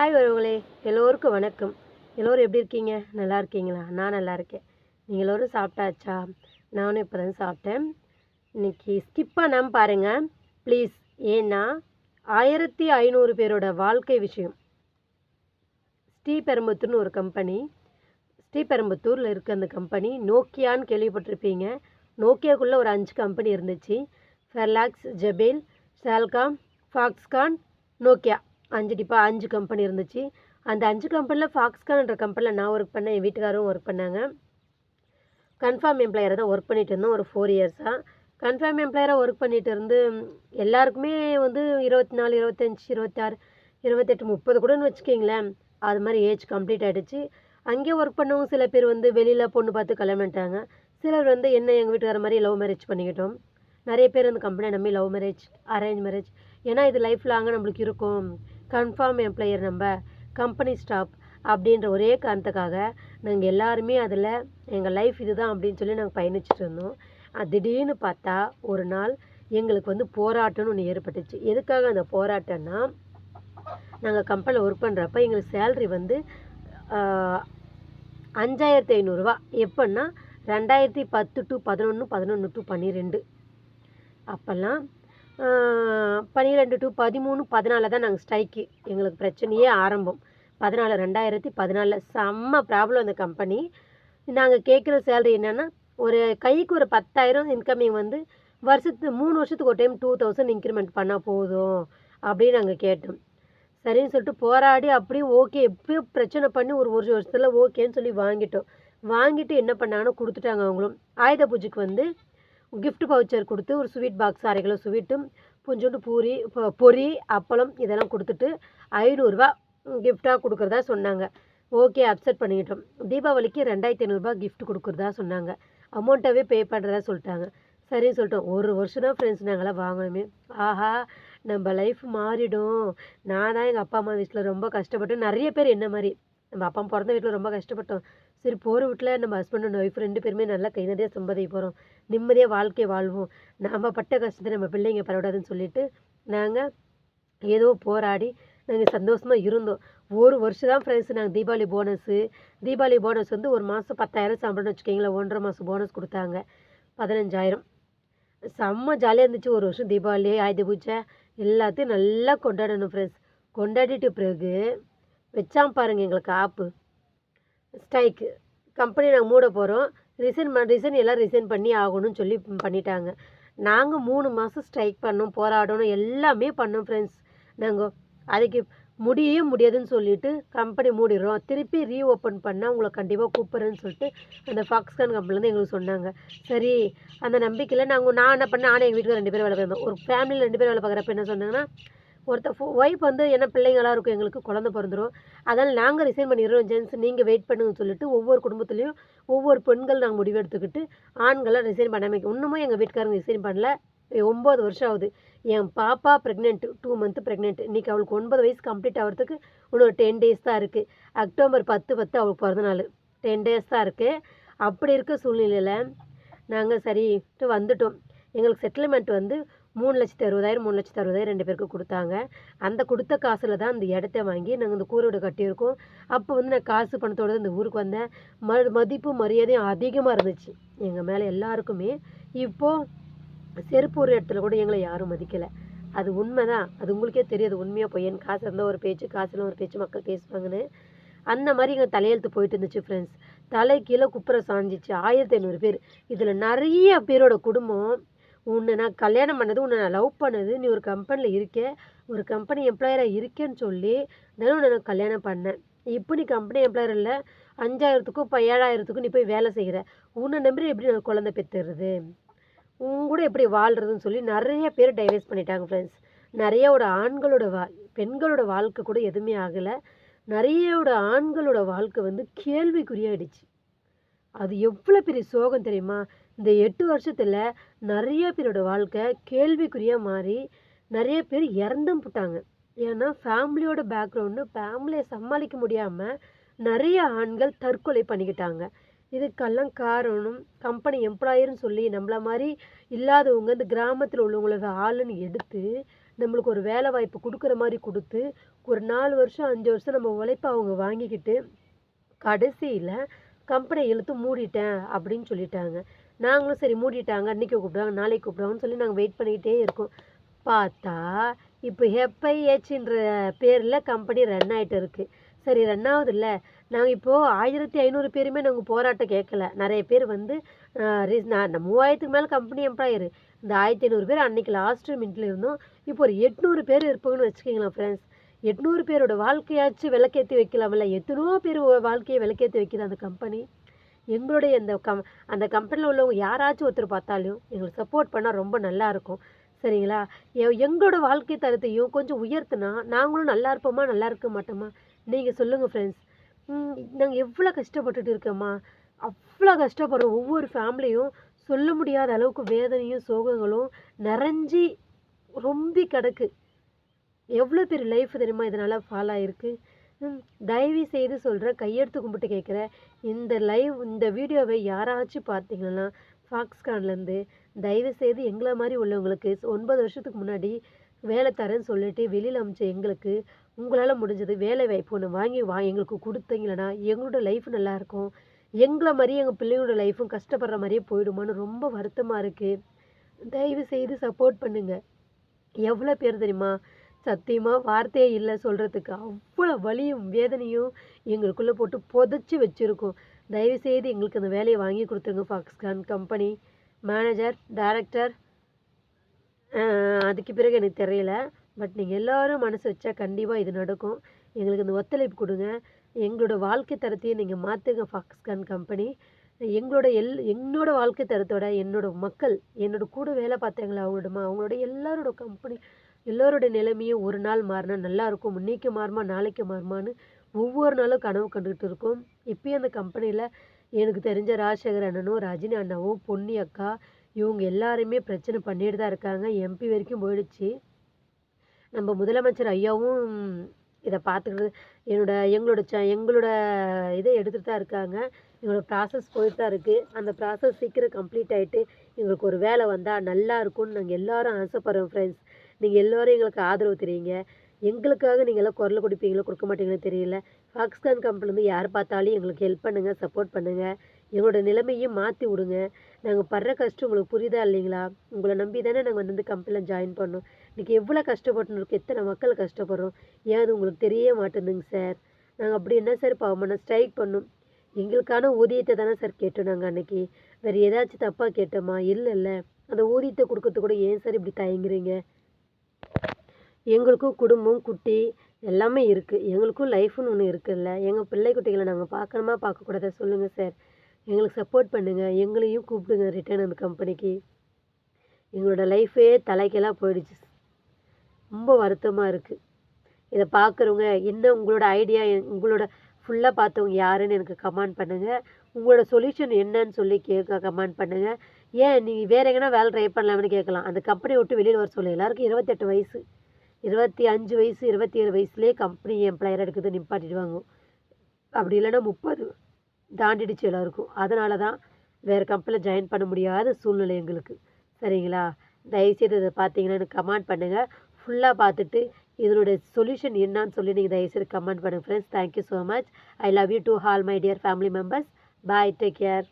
Hi உறவுகளே எல்லோருக்கும் வணக்கம். எல்லோரும் எப்படி இருக்கீங்க? நல்லா இருக்கீங்களா? நான் நல்லா இருக்கேன். நீங்கள் எல்லோரும் சாப்பிட்டாச்சா? நானும் இப்போ தான் சாப்பிட்டேன். இன்னைக்கு ஸ்கிப் பண்ணாமல் பாருங்கள் ப்ளீஸ் ஏன்னா ஆயிரத்தி ஐநூறு பேரோட வாழ்க்கை விஷயம். ஸ்ரீபெரும்புத்தூர்னு ஒரு கம்பெனி ஸ்ரீபெரும்புத்தூரில் இருக்க அந்த கம்பெனி நோக்கியான்னு கேள்விப்பட்டிருப்பீங்க. நோக்கியாக்குள்ளே ஒரு அஞ்சு கம்பெனி இருந்துச்சு. ஃபெர்லாக்ஸ் ஜெபேல் சால்காம் ஃபாக்ஸ்கான் நோக்கியா அஞ்சு டிப்பா அஞ்சு கம்பெனி இருந்துச்சு. அந்த அஞ்சு கம்பெனியில் ஃபாக்ஸ்கான்ன்ற கம்பெனியில் நான் ஒர்க் பண்ணேன். என் வீட்டுக்காரும் ஒர்க் பண்ணாங்க. கன்ஃபார்ம் எம்ப்ளாயராக தான் ஒர்க் பண்ணிட்டு இருந்தோம். ஒரு ஃபோர் இயர்ஸாக கன்ஃபார்ம் எம்ப்ளாயராக ஒர்க் பண்ணிட்டு இருந்து எல்லாருக்குமே வந்து இருபத்தி நாலு இருபத்தஞ்சி இருபத்தாறு இருபத்தெட்டு முப்பது கூடன்னு வச்சுக்கிங்களேன். அது மாதிரி ஏஜ் கம்ப்ளீட் ஆகிடுச்சு அங்கேயே ஒர்க் பண்ணவங்க சில பேர் வந்து வெளியில் பொண்ணு பார்த்து கல்யாணம் பண்ணிட்டாங்க சிலர் வந்து என்ன எங்கள் வீட்டுக்கார மாதிரி லவ் மேரேஜ் பண்ணிக்கிட்டோம். நிறைய பேர் அந்த கம்பெனியை நம்பி லவ் மேரேஜ் அரேஞ்ச் மேரேஜ் ஏன்னா இது லைஃப் லாங்காக நம்மளுக்கு இருக்கும். கன்ஃபார்ம் எம்ப்ளாயர் நம்ம கம்பெனி ஸ்டாப் அப்படின்ற ஒரே காரணத்துக்காக நாங்கள் எல்லாருமே அதில் எங்கள் லைஃப் இதுதான் அப்படின்னு சொல்லி நாங்கள் பயணிச்சுட்டு இருந்தோம். அது திடீர்னு பார்த்தா ஒரு நாள் எங்களுக்கு வந்து போராட்டம்னு ஒன்று ஏற்பட்டுச்சு. எதுக்காக அந்த போராட்டம்னா நாங்கள் கம்பெனியில் ஒர்க் பண்ணுறப்ப எங்களுக்கு சேல்ரி வந்து அஞ்சாயிரத்தி ஐநூறுரூவா எப்போன்னா ரெண்டாயிரத்தி பத்து டு பதினொன்று பதினொன்று டு பன்னிரெண்டு. அப்போல்லாம் பன்னிரெண்டு டு பதிமூணு பதினாலில் தான் நாங்கள் ஸ்ட்ரைக்கு எங்களுக்கு பிரச்சனையே ஆரம்பம். பதினாலு ரெண்டாயிரத்தி பதினாலில் செம்ம ப்ராப்ளம் அந்த கம்பெனி நாங்கள் கேட்குற சேலரி என்னென்னா ஒரு கைக்கு ஒரு பத்தாயிரம் இன்கமிங் வந்து வருஷத்துக்கு மூணு வருஷத்துக்கு ஒரு டைம் டூ தௌசண்ட் இன்க்ரிமெண்ட் பண்ணால் போதும் அப்படின்னு நாங்கள் கேட்டோம். சரின்னு சொல்லிட்டு போராடி அப்படியே ஓகே எப்படியோ பிரச்சனை பண்ணி ஒரு ஒரு வருஷத்தில் ஓகேன்னு சொல்லி வாங்கிட்டோம். வாங்கிட்டு என்ன பண்ணாங்கன்னா கொடுத்துட்டாங்க அவங்களும். ஆயுத பூஜைக்கு வந்து கிஃப்ட் பவுச்சர் கொடுத்து ஒரு ஸ்வீட் பாக்ஸ் அரை கிலோ ஸ்வீட்டும் கொஞ்சோண்டு பூரி பொரி அப்பளம் இதெல்லாம் கொடுத்துட்டு ஐநூறுரூவா கிஃப்டாக கொடுக்குறதா சொன்னாங்க. ஓகே அப்செட் பண்ணிக்கிட்டோம் தீபாவளிக்கு ரெண்டாயிரத்தி ஐநூறுரூபா கிஃப்ட் கொடுக்குறதா சொன்னாங்க. அமௌண்ட்டாகவே பே பண்ணுறதா சொல்லிட்டாங்க. சரின்னு சொல்லிட்டோம். ஒரு வருஷம் தான் ஃப்ரெண்ட்ஸ் நாங்களாம் வாங்கணுமே ஆஹா நம்ம லைஃப் மாறிடும். நான் தான் எங்கள் அப்பா அம்மா வீட்டில் ரொம்ப கஷ்டப்பட்டு நிறைய பேர் என்ன மாதிரி நம்ம அப்பா பிறந்த வீட்டில் ரொம்ப கஷ்டப்பட்டோம். சரி போகிற வீட்டில் நம்ம ஹஸ்பண்ட் அண்ட் ஒய்ஃப் ரெண்டு பேருமே நல்லா கை நிறைய சம்பாதிக்க போகிறோம் நிம்மதியாக வாழ்க்கை வாழ்வோம். நாம் பட்ட கஷ்டத்தை நம்ம பிள்ளைங்க பரவிடாதுன்னு சொல்லிட்டு நாங்கள் ஏதோ போராடி நாங்கள் சந்தோஷமாக இருந்தோம். ஒரு வருஷம் தான் ஃப்ரெண்ட்ஸ் நாங்கள் தீபாவளி போனஸு தீபாவளி போனஸ் வந்து ஒரு மாதம் பத்தாயிரம் சம்பளம்னு வச்சுக்கிங்களேன். ஒன்றரை மாதம் போனஸ் கொடுத்தாங்க. பதினஞ்சாயிரம். செம்ம ஜாலியாக இருந்துச்சு. ஒரு வருஷம் தீபாவளி ஆயுத பூஜை எல்லாத்தையும் நல்லா கொண்டாடணும் ஃப்ரெண்ட்ஸ் கொண்டாடிட்டு பிறகு வச்சாம் பாருங்கள் எங்களுக்கு ஆப்பு. ஸ்ட்ரைக்கு. கம்பெனி நாங்கள் மூட போகிறோம் ரிசைன் பண்ண ரிசைன் எல்லாம் ரிசைன் பண்ணி ஆகணும்னு சொல்லி பண்ணிட்டாங்க. நாங்கள் மூணு மாதம் ஸ்ட்ரைக் பண்ணோம் போராடணும் எல்லாமே பண்ணோம் ஃப்ரெண்ட்ஸ் நாங்கள் அதுக்கு முடியவே முடியாதுன்னு சொல்லிட்டு கம்பெனி மூடிடுறோம். திருப்பி ரீஓப்பன் பண்ணால் உங்களை கண்டிப்பாக கூப்பிட்றேன்னு சொல்லிட்டு அந்த ஃபாக்ஸ்கான் கம்பெனிலேருந்து எங்களுக்கு சொன்னாங்க. சரி அந்த நம்பிக்கையில் நாங்கள் நான் என்ன பண்ணேன்? நானும் எங்கள் வீட்டுக்கு ரெண்டு பேரும் வேலை பார்க்குறோம். ஒரு ஃபேமிலியில் ரெண்டு பேர் வேலை பார்க்குறப்ப என்ன சொன்னாங்கன்னா ஒருத்தர் ஒய்ஃப் வந்து என்ன பிள்ளைங்களாக இருக்கும் எங்களுக்கு குழந்தை பிறந்துரும். அதனால் நாங்கள் ரிசைன் பண்ணிடுறோம் ஜென்ஸ் நீங்கள் வெயிட் பண்ணுங்கன்னு சொல்லிட்டு ஒவ்வொரு குடும்பத்துலேயும் ஒவ்வொரு பெண்கள் நாங்கள் முடிவெடுத்துக்கிட்டு ஆண்களை ரிசைன் பண்ணாமல் இன்னமும் எங்கள் வீட்டுக்காரங்க ரிசைன் பண்ணல. ஒம்பது வருஷம் ஆகுது. என் பாப்பா ப்ரெக்னென்ட் டூ மந்த் ப்ரெக்னென்ட் இன்றைக்கி அவளுக்கு ஒன்பது வயசு கம்ப்ளீட் ஆகிறதுக்கு இன்னொரு டென் டேஸ் தான் இருக்குது அக்டோபர் பத்து பத்து அவளுக்கு பிறந்த நாள். டென் டேஸ் தான் இருக்குது அப்படி இருக்க சூழ்நிலையில் நாங்கள் சரிட்டு வந்துட்டோம். எங்களுக்கு செட்டில்மெண்ட் வந்து மூணு லட்சத்து அறுபதாயிரம் மூணு லட்சத்து அறுபதாயிரம் ரெண்டு பேருக்கு கொடுத்தாங்க. அந்த கொடுத்த காசில் தான் அந்த இடத்த வாங்கி நாங்கள் இந்த கூரை வீடு கட்டியிருக்கோம். அப்போ வந்து நான் காசு பணத்தோட இந்த ஊருக்கு வந்தேன். ம மதிப்பு மரியாதையும் அதிகமாக இருந்துச்சு. எங்கள் மேலே எல்லாருக்குமே. இப்போது செருப்பு ஒரு இடத்துல கூட எங்களை யாரும் மதிக்கலை. அது உண்மை தான் அது உங்களுக்கே தெரியாது. உண்மையாக பொய்யன் காசு இருந்தால் ஒரு பேச்சு காசுல ஒரு பேச்சு மக்கள் பேசுவாங்கன்னு. அந்த மாதிரி எங்கள் தலையெழுத்து போயிட்டு இருந்துச்சு ஃப்ரெண்ட்ஸ் தலை கீழே குப்புற சாஞ்சிச்சு. ஆயிரத்தி ஐநூறு பேர். இதில் நிறைய பேரோட குடும்பம் உன்னை நான் கல்யாணம் பண்ணது உன்னை நான் லவ் பண்ணது நீ ஒரு கம்பெனியில் இருக்க ஒரு கம்பெனி எம்ப்ளாயராக இருக்கேன்னு சொல்லி நான் உன்னை நான் கல்யாணம் பண்ணேன். இப்போ நீ கம்பெனி எம்ப்ளாயர் இல்லை அஞ்சாயிரத்துக்கும் இப்போ ஏழாயிரத்துக்கும் நீ போய் வேலை செய்கிற உன்னை நம்பி எப்படி நான் குழந்தை பெற்றுறது உன் கூட எப்படி வாழ்கிறதுன்னு சொல்லி நிறைய பேர் டைவர்ஸ் பண்ணிட்டாங்க ஃப்ரெண்ட்ஸ் நிறையோட ஆண்களோட வா பெண்களோட வாழ்க்கை கூட எதுவுமே ஆகலை. நிறையோட ஆண்களோட வாழ்க்கை வந்து கேள்விக்குறியாயிடுச்சு. அது எவ்வளோ பெரிய சோகம் தெரியுமா? இந்த எட்டு வருஷத்தில் நிறைய பேரோட வாழ்க்கை கேள்விக்குறியாக மாறி நிறைய பேர் இறந்தும் போட்டாங்க. ஏன்னா ஃபேமிலியோட பேக்ரவுண்டு ஃபேமிலியை சமாளிக்க முடியாமல் நிறைய ஆண்கள் தற்கொலை பண்ணிக்கிட்டாங்க. இதுக்கெல்லாம் காரணம் கம்பெனி எம்ப்ளாயர்னு சொல்லி நம்மள மாதிரி இல்லாதவங்க இந்த கிராமத்தில் உள்ளவங்கள ஆளுன்னு எடுத்து நம்மளுக்கு ஒரு வேலை வாய்ப்பு கொடுக்குற மாதிரி கொடுத்து ஒரு நாலு வருஷம் அஞ்சு வருஷம் நம்ம உழைப்ப அவங்க வாங்கிக்கிட்டு கடைசியில் கம்பெனியை இழுத்து மூடிட்டேன் அப்படின்னு சொல்லிட்டாங்க. நாங்களும் சரி மூடிட்டாங்க அன்றைக்கி கூப்பிடுவாங்க நாளைக்கு கூப்பிடுவாங்கன்னு சொல்லி நாங்கள் வெயிட் பண்ணிக்கிட்டே இருக்கோம். பார்த்தா இப்போ ஹெப்ஐஹெச்ன்ற பேரில் கம்பெனி ரன் ஆகிட்டு இருக்குது சரி ரன் ஆகுதுல்ல நாங்கள் இப்போது ஆயிரத்தி ஐநூறு பேருமே நாங்கள் போராட்டம் கேட்கல. நிறைய பேர் வந்து நான் மூவாயிரத்துக்கு மேலே கம்பெனி எம்ப்ளாயர் இந்த ஆயிரத்தி ஐநூறு பேர் அன்றைக்கி லாஸ்ட்டு மினிட்ல இருந்தோம். இப்போ ஒரு எட்நூறு பேர் இருப்பாங்கன்னு வச்சுக்கிங்களேன் ஃப்ரெண்ட்ஸ் எட்நூறு பேரோட வாழ்க்கையாச்சும் விளக்கேற்றி வைக்கலாம்ல? எத்தனையோ பேர் வாழ்க்கையை விளக்கேற்றி வைக்கிது அந்த கம்பெனி எங்களுடைய அந்த கம் அந்த கம்பெனியில் உள்ளவங்க யாராச்சும் ஒருத்தர் பார்த்தாலும் எங்களுக்கு சப்போர்ட் பண்ணால் ரொம்ப நல்லா இருக்கும். சரிங்களா? எங்களோட வாழ்க்கை தரத்தையும் கொஞ்சம் உயர்த்தினா நாங்களும் நல்லா இருப்போமா நல்லா இருக்க மாட்டோமா? நீங்கள் சொல்லுங்கள் ஃப்ரெண்ட்ஸ் நாங்கள் எவ்வளோ கஷ்டப்பட்டுட்டு இருக்கோமா? அவ்வளோ கஷ்டப்படுறோம் ஒவ்வொரு ஃபேமிலியும் சொல்ல முடியாத அளவுக்கு வேதனையும் சோகங்களும் நிறைஞ்சி ரொம்பி கிடக்கு. எவ்வளோ பேர் லைஃப் தெரியுமா? இதனால் ஃபாலோ ஆகிருக்கு தயவு செய்து சொல்கிறேன் கையெடுத்து கும்பிட்டு கேட்குற இந்த லைவ் இந்த வீடியோவை யாராச்சும் பார்த்தீங்கன்னா ஃபாக்ஸ்கான்லேருந்து தயவு செய்து எங்களை மாதிரி உள்ளவங்களுக்கு ஒன்பது வருஷத்துக்கு முன்னாடி வேலை தரேன்னு சொல்லிட்டு வெளியில் அமைச்ச எங்களுக்கு உங்களால் முடிஞ்சது வேலை வாய்ப்பு ஒன்று வாங்கி வா எங்களுக்கு கொடுத்தீங்களன்னா எங்களோட லைஃப் நல்லாயிருக்கும் எங்களை மாதிரி எங்கள் பிள்ளைங்களோட லைஃப்பும் கஷ்டப்படுற மாதிரியே போயிடுமான்னு ரொம்ப வருத்தமாக இருக்குது தயவு செய்து சப்போர்ட் பண்ணுங்கள் எவ்வளோ பேர் தெரியுமா? சத்தியமாக வார்த்தையே இல்லை சொல்கிறதுக்கு அவ்வளோ வலியும் வேதனையும் எங்களுக்குள்ளே போட்டு புதைச்சி வச்சுருக்கோம். தயவுசெய்து எங்களுக்கு அந்த வேலையை வாங்கி கொடுத்துருங்க ஃபாக்ஸ்கான் கம்பெனி மேனேஜர் டைரக்டர் அதுக்கு பிறகு எனக்கு தெரியல. பட் நீங்கள் எல்லோரும் மனசு வச்சா கண்டிப்பாக இது நடக்கும். எங்களுக்கு இந்த ஒத்துழைப்பு கொடுங்க. எங்களோட வாழ்க்கை தரத்தையும் நீங்கள் மாற்றுங்க ஃபாக்ஸ்கான் கம்பெனி எங்களோட எல் என்னோடய வாழ்க்கை தரத்தோட என்னோட மக்கள் என்னோட கூட வேலை பார்த்தாங்களா அவங்களோட ம- அவங்களோட எல்லாரோட கம்பெனி எல்லோரோட நிலைமையும் ஒரு நாள் மாறினா நல்லாயிருக்கும் இன்றைக்கி மாறுமா நாளைக்கு மாறுமான்னு ஒவ்வொரு நாளும் கனவு கண்டுக்கிட்டு இருக்கோம். இப்போயும் அந்த கம்பெனியில் எனக்கு தெரிஞ்ச ராஜசேகர் அண்ணனும் ரஜினி அண்ணாவும் பொன்னி அக்கா இவங்க எல்லாருமே பிரச்சனை பண்ணிட்டு தான் இருக்காங்க. எம்பி வரைக்கும் போயிடுச்சு. நம்ம முதலமைச்சர் ஐயாவும் இதை பார்த்துக்கிட்டு என்னோட எங்களோட ச எங்களோட இதை எடுத்துகிட்டு தான் இருக்காங்க. எங்களோட ப்ராசஸ் போயிட்டு தான் இருக்குது அந்த ப்ராசஸ் சீக்கிரம் கம்ப்ளீட் ஆகிட்டு எங்களுக்கு ஒரு வேலை வந்தால் நல்லா இருக்கும்னு நாங்கள் எல்லாரும் ஆசைப்படுறோம் ஃப்ரெண்ட்ஸ் நீங்கள் எல்லோரும் எங்களுக்கு ஆதரவு தெரியுங்க எங்களுக்காக நீங்கள் எல்லாம் குரல் கொடுப்பீங்களோ கொடுக்க மாட்டீங்களோ தெரியல. ஃபாக்ஸ்கான் கம்பெனிலேருந்து யார் பார்த்தாலும் எங்களுக்கு ஹெல்ப் பண்ணுங்கள் சப்போர்ட் பண்ணுங்கள் எங்களோட நிலைமையும் மாற்றி விடுங்க. நாங்கள் படுற கஷ்டம் உங்களுக்கு புரியுதா இல்லைங்களா? உங்களை நம்பி தானே நாங்கள் வந்து இந்த கம்பெனியில் ஜாயின் பண்ணோம். இன்றைக்கி எவ்வளோ கஷ்டப்பட்டு இருக்கோம் எத்தனை மக்கள் கஷ்டப்படுறோம். ஏன் அது உங்களுக்கு தெரிய மாட்டேங்குதுங்க சார்? நாங்கள் அப்படி என்ன சார்? பாவம் பண்ண ஸ்ட்ரைக் பண்ணோம். எங்களுக்கான ஊதியத்தை தானே சார் கேட்டோம் நாங்கள் அன்னைக்கு. வேறு ஏதாச்சும் தப்பாக கேட்டோமா? இல்லை இல்லை. அந்த ஊதியத்தை கொடுக்கறது கூட ஏன் சார் இப்படி தயங்குறீங்க? எங்களுக்கும் குடும்பம் குட்டி எல்லாமே இருக்குது எங்களுக்கும் லைஃப்னு ஒன்று இருக்குல்ல. எங்கள் பிள்ளை குட்டிகளை நாங்கள் பார்க்கணுமா பார்க்கக்கூடாதா? சொல்லுங்கள் சார். எங்களுக்கு சப்போர்ட் பண்ணுங்கள் எங்களையும் கூப்பிடுங்க ரிட்டர்ன் அந்த கம்பெனிக்கு எங்களோட லைஃபே தலைக்கெல்லாம் போயிடுச்சு ரொம்ப வருத்தமாக இருக்குது இதை பார்க்குறவங்க என்ன உங்களோட ஐடியா உங்களோட ஃபுல்லாக பார்த்தவங்க யாருன்னு எனக்கு கமெண்ட் பண்ணுங்கள் உங்களோட சொல்யூஷன் என்னன்னு சொல்லி கேட்க கமெண்ட் பண்ணுங்கள் ஏன் நீங்கள் வேறு எங்கன்னா வேலை ட்ரை பண்ணலாம்னு கேட்கலாம் அந்த கம்பெனி விட்டு வெளியில் வர சொல்ல. எல்லாருக்கும் இருபத்தெட்டு வயசு. இருபத்தி அஞ்சு வயசு இருபத்தி ஏழு வயசுலேயே கம்பெனி எம்ப்ளாயர் எடுக்கிறது நிப்பாட்டிடுவாங்க. அப்படி இல்லைன்னா முப்பது தாண்டிடுச்சு எல்லாருக்கும். அதனால தான் வேறு கம்பெனியில் ஜாயின் பண்ண முடியாத சூழ்நிலை எங்களுக்கு. சரிங்களா? தயவுசெய்து இதை பார்த்தீங்கன்னா எனக்கு கமெண்ட் பண்ணுங்கள் ஃபுல்லாக பார்த்துட்டு இதனுடைய சொல்யூஷன் என்னன்னு சொல்லி நீங்கள் தயவுசெய்து கமெண்ட் பண்ணுங்கள் friends thank you so much I love you to all my dear family members bye take care